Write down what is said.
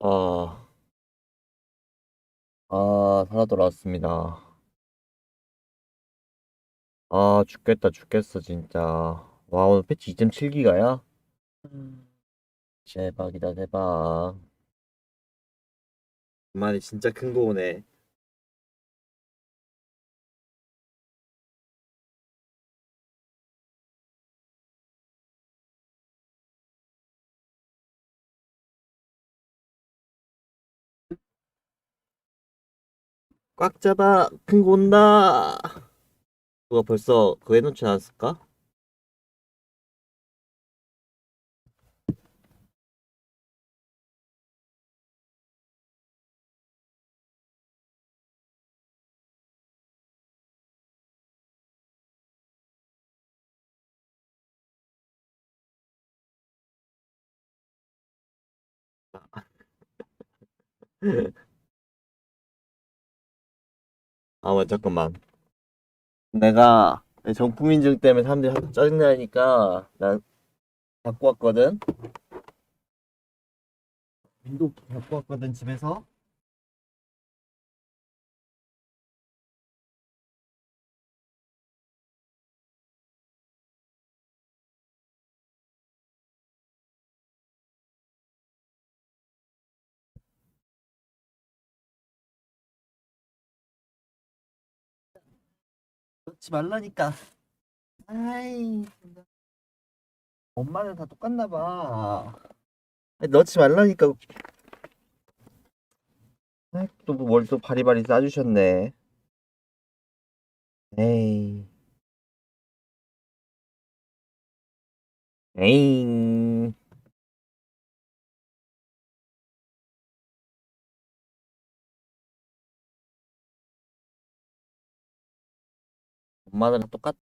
아, 아, 살아 돌아왔습니다. 아, 죽겠다, 죽겠어, 진짜. 와, 오늘 패치 2.7기가야? 대박이다, 대박. 이만에 진짜 큰 거 오네. 꽉 잡아, 큰거 온다. 누가 벌써 그거 해놓지 않았을까? 아, 뭐, 잠깐만. 내가 정품 인증 때문에 사람들이 하도 짜증나니까 난 갖고 왔거든. 키 갖고 왔거든 집에서. 넣지 말라니까. 아이, 엄마는 다 똑같나 봐. 넣지 말라니까. 또뭘 또 바리바리 싸주셨네. 에이. 에잉. 엄마들은 똑같.